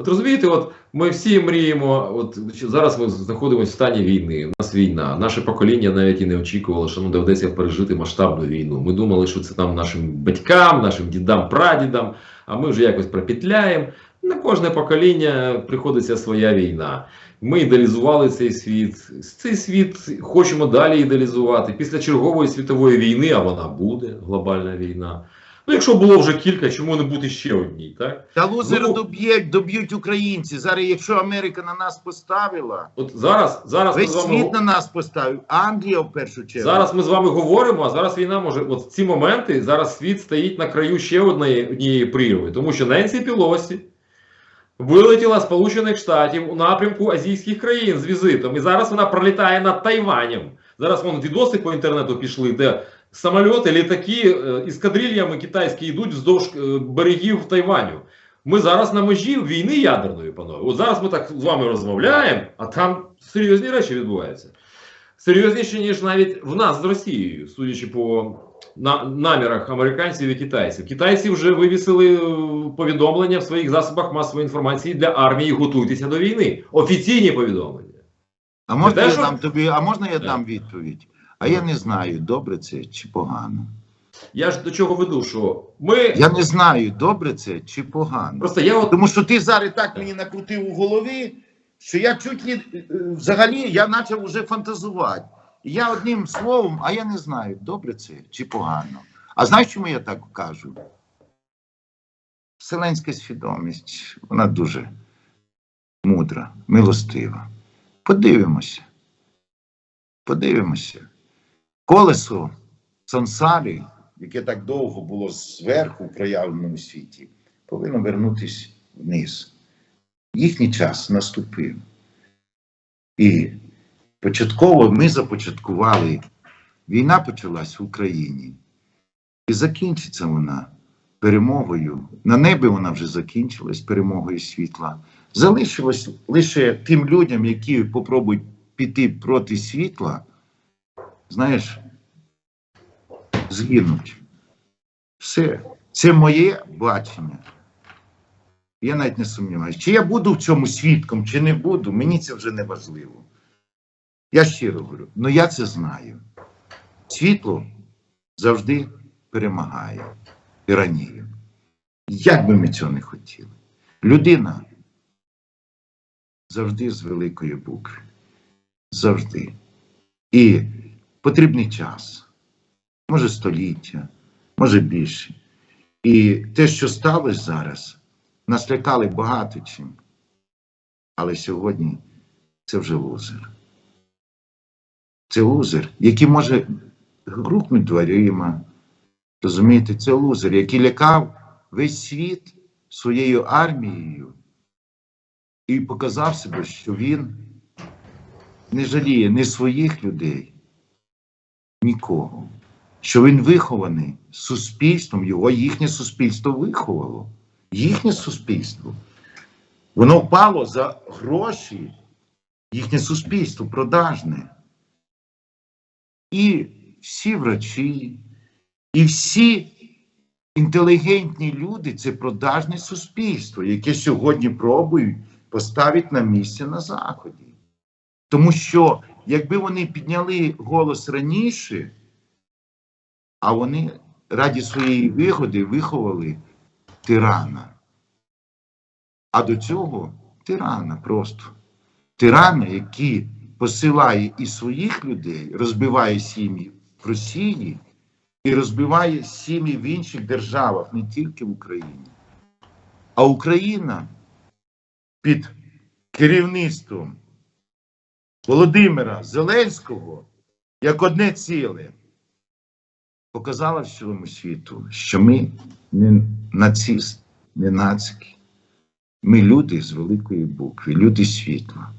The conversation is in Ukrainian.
От розумієте, от ми всі мріємо, от зараз ми знаходимося в стані війни. У нас війна. Наше покоління навіть і не очікувало, що ну доведеться пережити масштабну війну. Ми думали, що це там нашим батькам, нашим дідам, прадідам, а ми вже якось пропетляємо. На кожне покоління приходиться своя війна. Ми ідеалізували цей світ. Цей світ хочемо далі ідеалізувати. Після чергової світової війни, а вона буде глобальна війна. Ну, якщо було вже кілька, чому не бути ще одній, так? Та лузери Ну, доб'ють, доб'ють українці. Зараз, якщо Америка на нас поставила, От зараз, зараз ми з весь вами світ на нас поставив, Англія в першу чергу. зараз ми з вами говоримо, а зараз війна може. От в ці моменти зараз світ стоїть на краю ще однієї, однієї прірви, тому що Ненсі Пілосі вилетіла з Сполучених Штатів у напрямку азійських країн з візитом. І зараз вона пролітає над Тайванем. Зараз вон відоси по інтернету пішли, де самольоти, літаки е, із кадрильями китайські йдуть вздовж е, берегів Тайваню. Ми зараз на межі війни ядерної, панове. От зараз ми так з вами розмовляємо, а там серйозні речі відбуваються. Серйозніше, ніж навіть в нас з Росією, судячи по на, намірах американців і китайців. Китайці вже вивісили е, повідомлення в своїх засобах масової інформації для армії готуйтеся до війни. Офіційні повідомлення. А можна те, я що- дам тобі, а можна я дам відповідь? А я не знаю, добре це чи погано. Я ж до чого веду, що ми. Я не знаю, добре це чи погано. Просто я от Тому що ти зараз так мені накрутив у голові, що я чуть не е, взагалі я почав уже фантазувати. Я одним словом, а я не знаю, добре це чи погано. А знаєш, чому я так кажу? Вселенська свідомість, вона дуже мудра, милостива. Подивимося. Подивимося. Колесо сансари, яке так довго було зверху в проявленому світі, повинно вернутися вниз. Їхній час наступив. І початково ми започаткували. Війна почалась в Україні. І закінчиться вона перемогою. На небі вона вже закінчилась перемогою світла. Залишилось лише тим людям, які попробують піти проти світла, знаєш, згинуть. Все. Це моє бачення. Я навіть не сумніваюся. Чи я буду в цьому свідком, чи не буду, мені це вже не важливо. Я щиро говорю, ну я це знаю. Світло завжди перемагає тиранію. Як би ми цього не хотіли. Людина завжди з великої букви. Завжди. І потрібний час. Може століття, може більше. І те, що сталося зараз, нас лякали багато чим. Але сьогодні це вже лузер. Це лузер, який може грукнути дверима. Розумієте, це лузер, який лякав весь світ своєю армією і показав себе, що він не жаліє ні своїх людей, нікого. Що він вихований суспільством, його їхнє суспільство виховало. Їхнє суспільство. Воно впало за гроші, їхнє суспільство продажне. І всі врачі, і всі інтелігентні люди це продажне суспільство, яке сьогодні пробують поставити на місце на Заході. Тому що, якби вони підняли голос раніше, а вони раді своєї вигоди виховали тирана. А до цього тирана просто. Тирана, який посилає і своїх людей, розбиває сім'ї в Росії і розбиває сім'ї в інших державах, не тільки в Україні. А Україна під керівництвом Володимира Зеленського як одне ціле показала всьому світу, що ми не націст, не нацики. Ми люди з великої букви, люди світла.